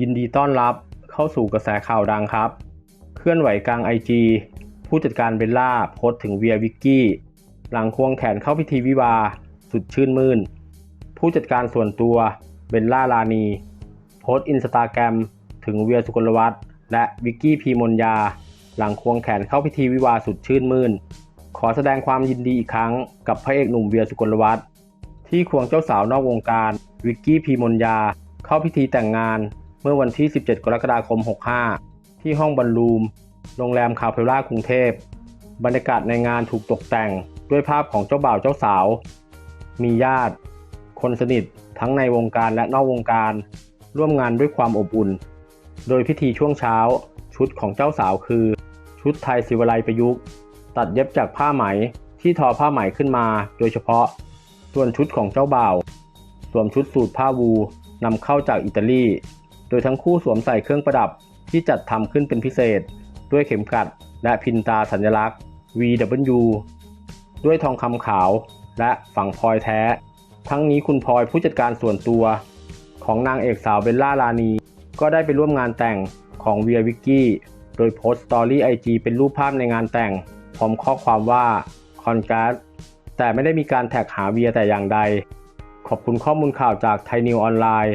ยินดีต้อนรับเข้าสู่กระแสข่าวดังครับ เคลื่อนไหวกลางไอจีผู้จัดการเบลล่าโพสต์ถึงเวียวิกกี้ หลังควงแขนเข้าพิธีวิวา สุดชื่นมื่น ผู้จัดการส่วนตัวเบลล่าลานี โพสต์อินสตาแกรมถึงเวียสุกลวัฒน์และวิกกี้พีมนยา หลังควงแขนเข้าพิธีวิวาสุดชื่นมื่น ขอแสดงความยินดีอีกครั้งกับพระเอกหนุ่มเวียสุกลวัฒน์ที่ควงเจ้าสาวนอกวงการ วิกกี้พีมนยา เข้าพิธีแต่งงาน เมื่อวันที่ 17 กรกฎาคม 65 ที่ห้องบอลลูม โรงแรมคาเพล่ากรุงเทพ บรรยากาศในงานถูกตกแต่งด้วยภาพของเจ้าบ่าวเจ้าสาว มีญาติ คนสนิททั้งในวงการและนอกวงการ ร่วมงานด้วยความอบอุ่น โดยพิธีช่วงเช้า ชุดของเจ้าสาวคือ ชุดไทยศิวไลยประยุกต์ ตัดเย็บจากผ้าไหมที่ทอผ้าไหมขึ้นมา โดยเฉพาะ ส่วนชุดของเจ้าบ่าว สวมชุดสูทผ้าวูนำเข้าจากอิตาลี โดยทั้งคู่สวมใส่เครื่องประดับที่จัดทำขึ้นเป็นพิเศษ ด้วยเข็มขัดและพินตาสัญลักษณ์ VW ด้วยทองคำขาวและฝังพลอยแท้ ทั้งนี้คุณพลอยผู้จัดการส่วนตัว ของนางเอกสาวเบลล่าลานี ก็ได้ไปร่วมงานแต่งของเวียวิกกี้โดยโพสต์สตอรี่ไอจเป็นรูปภาพในงานแต่ง พร้อมข้อความว่าคอนการ์ดแต่ไม่ได้มีการแท็กหาเวียแต่อย่างใด ขอบคุณข้อมูลข่าวจากไทยนิวออนไลน์